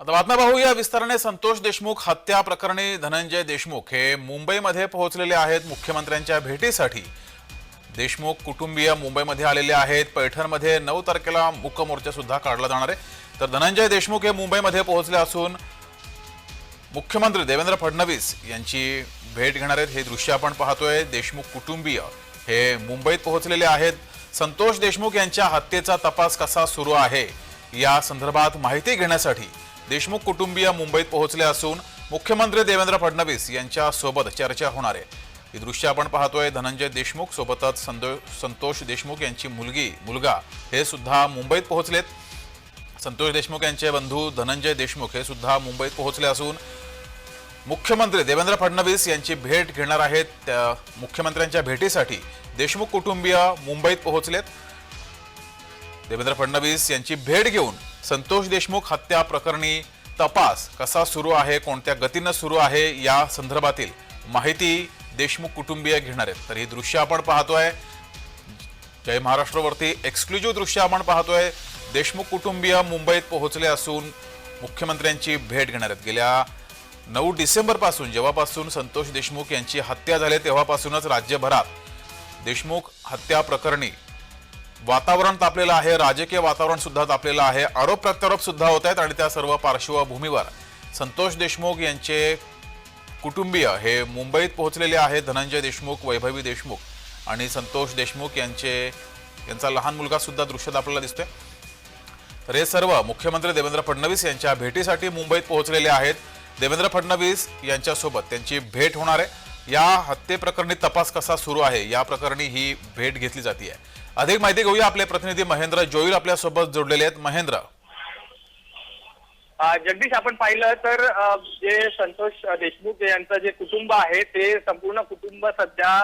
आता बातम्या पाहूया. विस्ताराने संतोष देशमुख हत्या प्रकरणी धनंजय देशमुख हे मुंबईमध्ये पोहोचलेले आहेत मुख्यमंत्र्यांच्या भेटीसाठी. देशमुख कुटुंबीय मुंबईमध्ये आलेले आहेत. पैठणमध्ये नऊ तारखेला मुक मोर्चा सुद्धा काढला जाणार आहे. तर धनंजय देशमुख हे मुंबईमध्ये पोहोचले असून मुख्यमंत्री देवेंद्र फडणवीस यांची भेट घेणार आहेत. हे दृश्य आपण पाहतोय. देशमुख कुटुंबीय हे मुंबईत पोहोचलेले आहेत. संतोष देशमुख यांच्या हत्येचा तपास कसा सुरू आहे? या संदर्भात माहिती घेण्यासाठी देशमुख कुटुंबीय मुंबईत पोहोचले असून मुख्यमंत्री देवेंद्र फडणवीस यांच्या सोबत चर्चा होणार आहे. ही दृश्य आपण पाहतोय. धनंजय देशमुख सोबतच संदो- संतोष देशमुख यांची मुलगी मुलगा हे सुद्धा मुंबईत पोहोचलेत. संतोष देशमुख यांचे बंधू धनंजय देशमुख हे सुद्धा मुंबईत पोहोचले असून मुख्यमंत्री देवेंद्र फडणवीस यांची भेट घेणार आहेत. त्या मुख्यमंत्र्यांच्या भेटीसाठी देशमुख कुटुंबीय मुंबईत पोहोचलेत. देवेंद्र फडणवीस यांची भेट घेऊन संतोष देशमुख हत्या प्रकरणी तपास कसा सुरू आहे कोणत्या गतीनं सुरू आहे या संदर्भातील माहिती देशमुख कुटुंबीय घेणार आहेत. तर ही दृश्य आपण पाहतोय. जय महाराष्ट्रवरती एक्सक्लुझिव्ह दृश्य आपण पाहतोय. देशमुख कुटुंबीय मुंबईत पोहोचले असून मुख्यमंत्र्यांची भेट घेणार आहेत. गेल्या नऊ डिसेंबरपासून जेव्हापासून संतोष देशमुख यांची हत्या झाली तेव्हापासूनच राज्यभरात देशमुख हत्या प्रकरणी वातावरण तापलेलं आहे राजकीय वातावरण सुद्धा तापलेलं आहे. आरोप प्रत्यारोप सुद्धा होत आहेत आणि त्या सर्व पार्श्वभूमीवर संतोष देशमुख यांचे कुटुंबीय हे मुंबईत पोहोचलेले आहेत धनंजय देशमुख वैभवी देशमुख आणि संतोष देशमुख यांचे यांचा लहान मुलगा सुद्धा दृश्यात आपल्याला दिसतोय. तर हे सर्व मुख्यमंत्री देवेंद्र फडणवीस यांच्या भेटीसाठी मुंबईत पोहोचलेले आहेत. देवेंद्र फडणवीस यांच्यासोबत त्यांची भेट होणार आहे. या हत्येप्रकरणी तपास कसा सुरू आहे या प्रकरणी ही भेट घेतली जाते अधिक माहिती घेऊया आपले प्रतिनिधी महेंद्र. जोईल आपल्यासोबत जोडलेले आहेत. महेंद्र. जगदीश आपण पाहिलं तर जे संतोष देशमुख यांचं जे कुटुंब आहे ते संपूर्ण कुटुंब सध्या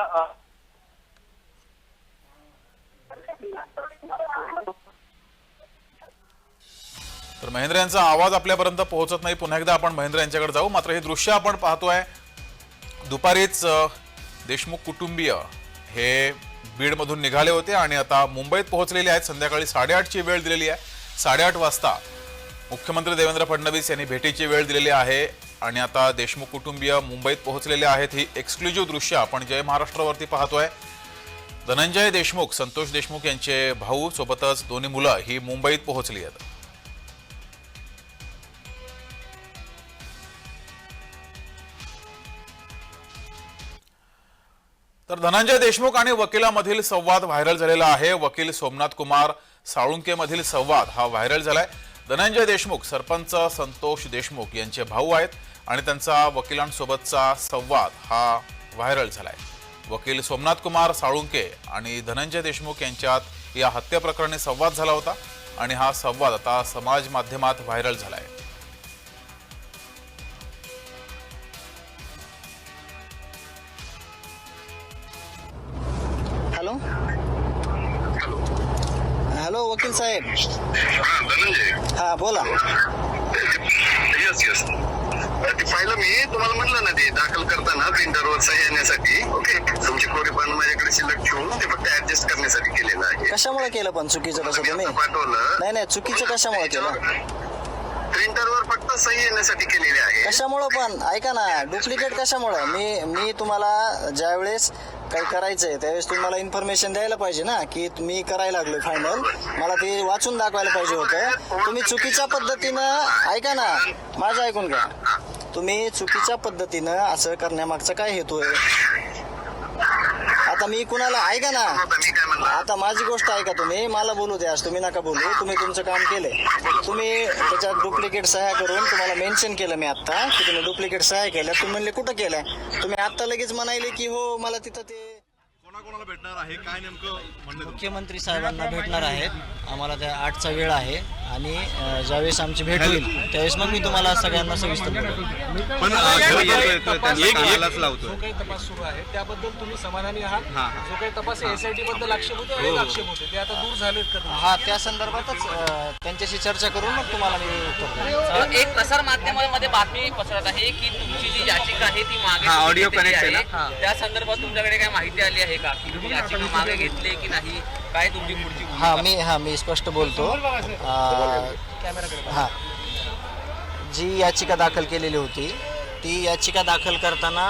तर महेंद्र यांचा आवाज आपल्यापर्यंत पोहोचत नाही. पुन्हा एकदा आपण महेंद्र यांच्याकडे जाऊ. मात्र हे दृश्य आपण पाहतोय दुपारीच देशमुख कुटुंबीय हे बीडमधून निघाले होते आणि आता मुंबईत पोहोचलेले आहेत. संध्याकाळी साडेआठची वेळ दिलेली आहे. साडेआठ वाजता मुख्यमंत्री देवेंद्र फडणवीस यांनी भेटीची वेळ दिलेली आहे आणि आता देशमुख कुटुंबीय मुंबईत पोहोचलेले आहेत ही एक्सक्लुझिव्ह दृश्य आपण जय महाराष्ट्रावरती पाहतोय. धनंजय देशमुख संतोष देशमुख यांचे भाऊ सोबतच दोन्ही मुलं ही मुंबईत पोहोचली आहेत. धनंजय देशमुख आणि वकिलामधील संवाद व्हायरल झालेला आहे. वकील सोमनाथ कुमार साळुंकेमधील संवाद हा व्हायरल झालाय. धनंजय देशमुख सरपंच संतोष देशमुख यांचे भाऊ आहेत आणि त्यांचा वकिलांसोबतचा संवाद हा व्हायरल झालाय. वकील सोमनाथ कुमार साळुंके आणि धनंजय देशमुख यांच्यात या हत्येप्रकरणी संवाद झाला होता आणि हा संवाद आता समाज माध्यमात व्हायरल झाला आहे वकील साहेब. हा धनंजय. हा बोला. येस येस ते पाहिलं मी तुम्हाला म्हणलं ना ते दाखल करताना प्रिंटरवर सही येण्यासाठी. ओके तुमची कोरी पण माझ्याकडे शिल्लक ठेवून ते फक्त ऍडजस्ट करण्यासाठी केलेलं आहे. कशामुळे केलं पण चुकीचं मी तुम्ही आता पाठवलं. नाही नाही चुकीचं कशामुळे केलं? प्रिंटरवर फक्त सही येण्यासाठी केलेली आहे. कशामुळं पण? ऐका ना डुप्लिकेट कशामुळं? मी मी तुम्हाला ज्यावेळेस काही करायचंय त्यावेळेस तुम्ही मला इन्फॉर्मेशन द्यायला पाहिजे ना की मी करायला लागलोय फायनल मला ते वाचून दाखवायला पाहिजे होतं. तुम्ही चुकीच्या पद्धतीनं ऐका ना माझं ऐकून घ्या. तुम्ही चुकीच्या पद्धतीनं असं करण्यामागचा काय हेतू आहे? आता मी कुणाला ऐका ना आता माझी गोष्ट ऐका तुम्ही? मला बोलू द्या तुम्ही नका बोलू. तुम्ही तुमचं काम केलंय. तुम्ही त्याच्यात डुप्लिकेट सह्या करून तुम्हाला मेन्शन केलं मी आता की तुम्ही डुप्लिकेट सह्या केल्या. तुम्ही म्हणले कुठं केल्या? तुम्ही आता लगेच म्हणाले की हो मला तिथं ते कोणाकोणाला भेटणार आहे? काय नेमकं? मुख्यमंत्री साहेबांना भेटणार आहेत. आम्हाला त्या आठचा वेळ आहे. आणि अं, ज्यावेळेस आमची भेट होईल त्यावेळेस मग मी तुम्हाला सगळ्यांना सविस्तर बोलेन. पण अं, खरं तर तो त्यांच्या एक- कानालाच जो लावतो काही तपास सुरू आहे त्याबद्दल तुम्ही समाधानी आहात हा, हा. जो काही तपास एसआयटी बद्दल आक्षेप होते अनेक आक्षेप होते ते आता दूर झालेत का तुमचे? हा त्या संदर्भातच अं, त्यांच्याशी चर्चा करून मग तुम्हाला मी उत्तर देईन. एक प्रसार माध्यमामध्ये बातमी पसरत आहे की तुमची जी याचिका आहे ती मागे हा, audio घेतलेली connect आहे आहे. ना? हा. त्या संदर्भात तुमच्याकडे काय माहिती आली आहे का की तुम्ही याचिका मागे घेतली की नाही काय तुमची पुढची भूमिका? हा मी हा मी स्पष्ट बोलतो. अं, हा. जी याचिका दाखल केलेली होती ती याचिका दाखल करताना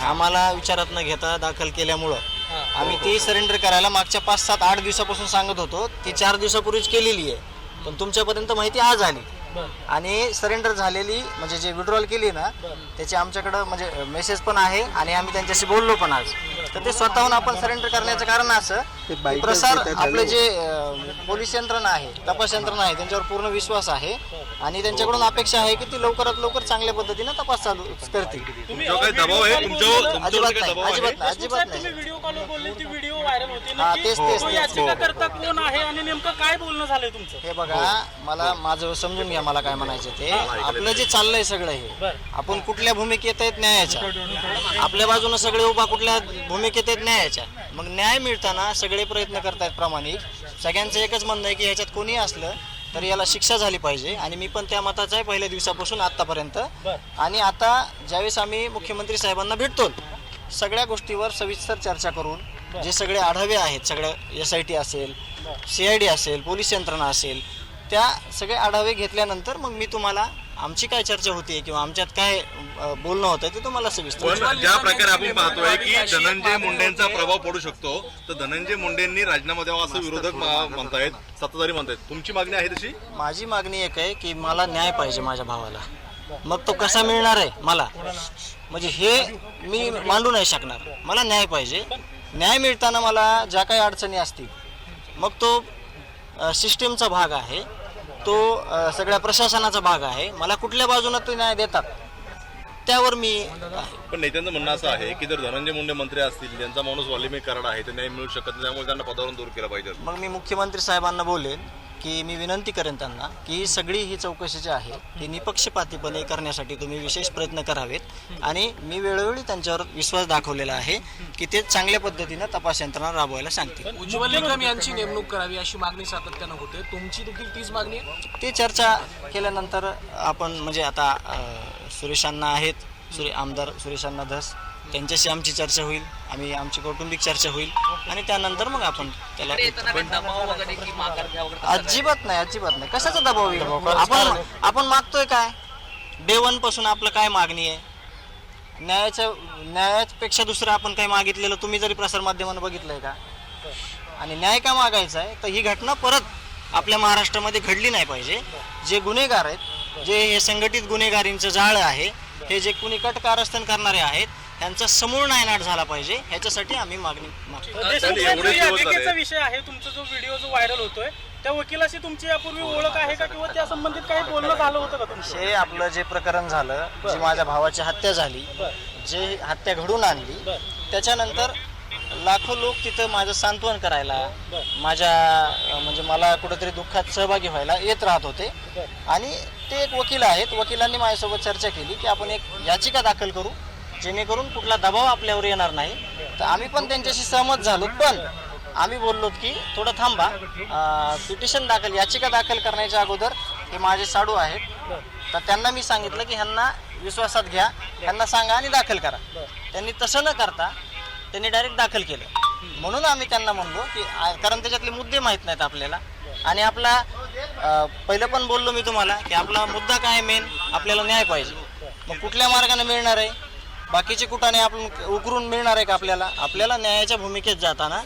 आम्हाला विचारात न घेता दाखल केल्यामुळं आम्ही ती सरेंडर करायला मागच्या पाच सात आठ दिवसापासून सांगत होतो. ती चार दिवसापूर्वीच केलेली आहे. पण तुमच्यापर्यंत माहिती आज आली. आणि सरेंडर झालेली म्हणजे जे विड्रॉल केली ना त्याची आमच्याकडं म्हणजे मेसेज पण आहे आणि आम्ही त्यांच्याशी बोललो पण आज. तर ते स्वतःहून आपण सरेंडर करण्याचं कारण असं की प्रसार आपले जे पोलीस यंत्रणा आहे तपास यंत्रणा आहे त्यांच्यावर पूर्ण विश्वास आहे आणि त्यांच्याकडून अपेक्षा आहे की ती लवकरात लवकर चांगल्या पद्धतीने तपास चालू करतील. अजिबात नाही दबाव आहे? अजिबात नाही अजिबात तुम्ही नाही व्हिडिओ कॉल बोलले ती व्हिडिओ व्हायरल होती हा, तेच, तेच, कोण आहे आणि नेमकं काय बोलणं झालंय तुमचं? हे बघा मला माझं समजून घ्या. मला काय म्हणायचं ते? आपलं जे चाललंय सगळं हे. आपण कुठल्या भूमिकेत आहेत न्यायाच्या? आपल्या बाजूने सगळे उभा कुठल्या भूमिकेत आहेत न्यायाच्या? मग न्याय मिळताना सगळे प्रयत्न करतायत प्रामाणिक. सगळ्यांचं एकच म्हणणं आहे की ह्याच्यात कोणी असलं तर याला शिक्षा झाली पाहिजे. आणि मी पण त्या मताचा आहे पहिल्या दिवसापासून आतापर्यंत आणि आता ज्यावेळेस आम्ही मुख्यमंत्री साहेबांना भेटतो सगळ्या गोष्टीवर सविस्तर चर्चा करून जे सगळे आढावे आहेत सगळं एस आय टी असेल सी आय डी असेल पोलीस यंत्रणा असेल त्या सगळे आढावे घेतल्यानंतर मग मी तुम्हाला आमची काय चर्चा होती किंवा आमच्यात काय बोलणं होतं ते तुम्हाला सविस्तर ज्या प्रकारे आपण पाहतोय की धनंजय मुंडेंचा प्रभाव पडू शकतो तर धनंजय मुंडेंनी राजीनामा द्यावा असं विरोधक मा- म्हणतायत सत्ताधारी म्हणतायत. तुमची मागणी आहे तशी? माझी मागणी एक आहे की मला न्याय पाहिजे माझ्या भावाला. मग तो कसा मिळणार आहे? मला. म्हणजे हे मी मांडू नाही शकणार. मला न्याय पाहिजे. न्याय मिळताना मला ज्या काही अडचणी असतील मग तो सिस्टीमचा भाग आहे. तो अ, सगळ्या प्रशासनाचा भाग आहे. मला कुठल्या बाजूने ते न्याय देतात त्यावर मी आहे. पण नेत्यांचं म्हणणं असं आहे की जर धनंजय मुंडे मंत्री असतील त्यांचा माणूस वाल्मिक कराड आहे तर न्याय मिळू शकत नाही त्यामुळे त्यांना पदावरून दूर केलं पाहिजे. मग मी मुख्यमंत्री साहेबांना बोलेन. की मी विनंती करेन त्यांना की ही सगळी ही चौकशी जी आहे ही निपक्षपातीपणे करण्यासाठी तुम्ही विशेष प्रयत्न करावेत. आणि मी वेळोवेळी त्यांच्यावर विश्वास दाखवलेला आहे की ते चांगल्या पद्धतीनं तपास यंत्रणा राबवायला सांगतील. उज्ज्वल निकम यांची नेमणूक करावी अशी मागणी सातत्यानं होते. तुमची देखील तीच मागणी आहे? ती चर्चा केल्यानंतर आपण म्हणजे आता सुरेशांना आहेत. सुरे आमदार सुरेशांना धस. त्यांच्याशी आमची चर्चा होईल आम्ही आमची कौटुंबिक चर्चा होईल आणि त्यानंतर मग आपण त्याला तसं अजिबात नाही अजिबात नाही. कशाचा दबाव येईल आपण आपण मागतोय काय? डे वनपासून आपलं काय मागणी आहे? न्यायाच्या न्यायापेक्षा दुसरं आपण काही मागितलेलं तुम्ही जरी प्रसारमाध्यमानं बघितलंय का? आणि न्याय का मागायचा आहे? तर ही घटना परत आपल्या महाराष्ट्रामध्ये घडली नाही पाहिजे. जे गुन्हेगार आहेत जे हे संघटित गुन्हेगारींचं जाळं आहे हे जे कुणी कट कारस्थान करणारे आहेत त्यांचा समूळ नायनाट झाला पाहिजे ह्याच्यासाठी आम्ही मागणी मागतो. याचिकेचा. विषय आहे तुमचा जो व्हिडिओ जो व्हायरल होतोय त्या वकिलाशी तुमची यापूर्वी ओळख आहे का किंवा त्या संबंधित काही बोलणं झालं होतं का तुमचं? हे आपलं जे प्रकरण झालं जी माझ्या भावाची हत्या झाली जे हत्या घडून आणली त्याच्यानंतर लाखो लोक तिथं माझं सांत्वन करायला माझ्या म्हणजे मला कुठेतरी दुःखात सहभागी व्हायला येत राहत होते. आणि ते एक वकील आहेत वकिलांनी माझ्यासोबत चर्चा केली की आपण एक याचिका दाखल करू जेणेकरून कुठला दबाव आपल्यावर येणार नाही. तर आम्ही पण त्यांच्याशी सहमत झालो. पण आम्ही बोललो की थोडं थांबा. पिटिशन दाखल याचिका दाखल करण्याच्या अगोदर हे माझे साडू आहेत. तर त्यांना मी सांगितलं की ह्यांना विश्वासात घ्या. ह्यांना सांगा आणि दाखल करा. त्यांनी तसं न करता त्यांनी डायरेक्ट दाखल केलं. म्हणून आम्ही त्यांना म्हणलो की कारण त्याच्यातले मुद्दे माहीत नाहीत आपल्याला. आणि आपला पहिलं पण बोललो मी तुम्हाला की आपला मुद्दा काय मेन आपल्याला न्याय पाहिजे. मग कुठल्या मार्गाने मिळणार आहे? बाकीचे कुठाने आपण उकरून मिळणार आहे का आपल्याला? आपल्याला न्यायाच्या भूमिकेत जाताना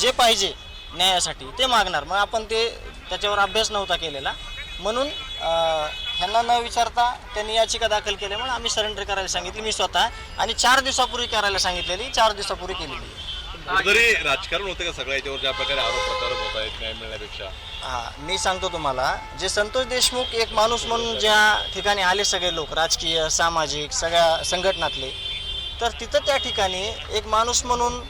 जे पाहिजे न्यायासाठी ते मागणार. मग आपण ते त्याच्यावर अभ्यास नव्हता केलेला. म्हणून ह्यांना न विचारता त्यांनी याचिका दाखल केल्यामुळे आम्ही सरेंडर करायला सांगितली. मी स्वतः आणि चार दिवसापूर्वी करायला सांगितलेली चार दिवसापूर्वी केलेली. आहे. राजकारण होतं का सगळ्या याच्यावर ज्या प्रकारे आरोप प्रत्यारोप होत आहेत न्याय मिळण्यापेक्षा. हां मी सांगतो तुम्हाला जे संतोष देशमुख एक माणूस म्हणून ज्या ठिकाणी आले सगळे लोक राजकीय सामाजिक सगळ्या संघटनातले तर तिथं त्या ठिकाणी एक माणूस म्हणून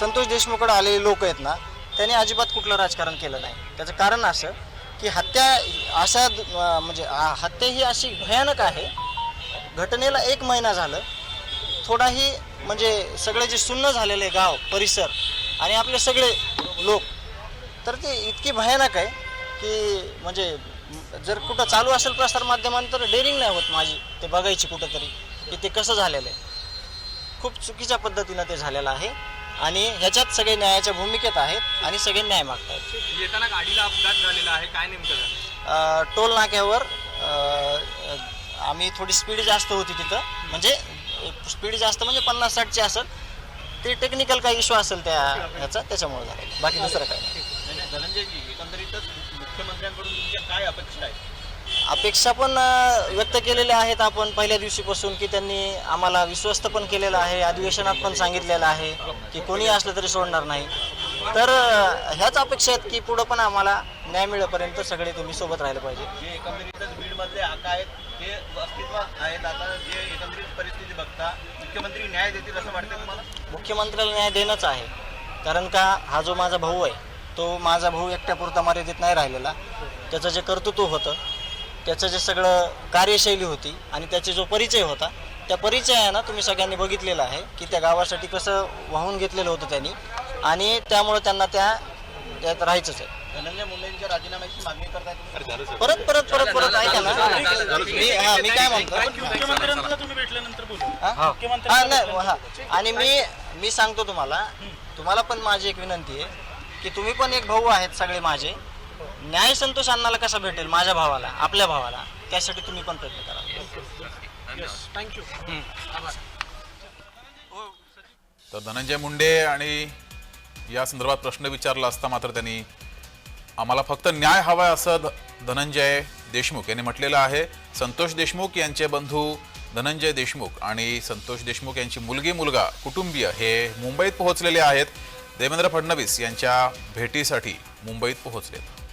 संतोष देशमुखकडे आलेले लोक आहेत ना त्याने अजिबात कुठलं राजकारण केलं नाही. त्याचं कारण असं की हत्या अशा म्हणजे हत्या ही अशी भयानक आहे. घटनेला एक महिना झालं. थोडाही म्हणजे सगळे जे सुन्न झालेले गाव परिसर आणि आपले सगळे लोक तर ते इतकी भयानक आहे की म्हणजे जर कुठं चालू असेल प्रसार माध्यमांतर डेअरिंग नाही होत माझी ते बघायची कुठंतरी की ते कसं झालेलं आहे. खूप चुकीच्या पद्धतीनं ते झालेलं आहे. आणि ह्याच्यात सगळे न्यायाच्या भूमिकेत आहेत आणि सगळे न्याय मागतात येताना गाडीला अपघात झालेला आहे काय नेमकं टोल नाक्यावर आम्ही थोडी स्पीड जास्त होती तिथं. म्हणजे स्पीड जास्त म्हणजे पन्नास साठची असेल. ते टेक्निकल काही इश्यू असेल त्या ह्याचा त्याच्यामुळे झालं बाकी दुसरं काय नाही. धनंजयजी एकंदरीतच मुख्यमंत्र्यांकडून तुमच्या काय अपेक्षा आहेत? अपेक्षा पण अ, व्यक्त केलेल्या आहेत आपण पहिल्या दिवशीपासून की त्यांनी आम्हाला विश्वस्त पण केलेलं आहे अधिवेशनात पण सांगितलेलं आहे की कोणी असलं तरी सोडणार नाही. तर अ, ह्याच अपेक्षा आहेत की पुढं पण आम्हाला न्याय मिळेपर्यंत सगळे तुम्ही सोबत राहिले पाहिजे. जे एकंदरीतच बीडमधले आका आहेत ते अस्तित्वात आहेत. आता जे एकंदरीत परिस्थिती बघता मुख्यमंत्री न्याय देतील असं वाटतं तुम्हाला? मुख्यमंत्र्याला न्याय देणंच आहे. कारण का हा जो माझा भाऊ आहे तो माझा भाऊ एकट्यापुरता मर्यादित नाही राहिलेला. त्याचं जे कर्तृत्व होतं त्याचं जे सगळं कार्यशैली होती आणि त्याचे जो परिचय होता त्या परिचयानं तुम्ही सगळ्यांनी बघितलेलं आहे की त्या गावासाठी कसं वाहून घेतलेलं होतं त्यांनी आणि त्यामुळं त्यांना त्या त्यात राहायचंच आहे. धनंजय मुंडेंच्या राजीनाम्याची मागणी करताय तुम्ही? परत परत परत परत ऐका ना. मी हा मी काय म्हणतो मुख्यमंत्र्यांना तुम्ही भेटल्यानंतर बोलू. हा? हा. नाही हा. आणि मी मी सांगतो तुम्हाला तुम्हाला पण माझी एक विनंती आहे. की तुम्ही पण एक भाऊ आहेत सगळे माझे. न्याय संतोष अण्णाला कसा भेटेल? माझ्या भावाला आपल्या भावाला. त्यासाठी तुम्ही पण प्रयत्न करा. थँक्यू तर धनंजय मुंडे आणि या संदर्भात प्रश्न विचारला असता मात्र त्यांनी आम्हाला फक्त न्याय हवाय असं धनंजय देशमुख यांनी म्हटलेलं आहे. संतोष देशमुख यांचे बंधू धनंजय देशमुख आणि संतोष देशमुख यांची मुलगी मुलगा कुटुंबीय हे मुंबईत पोहोचलेले आहेत. देवेंद्र फडणवीस यांच्या भेटीसाठी मुंबईत पोहोचलेत.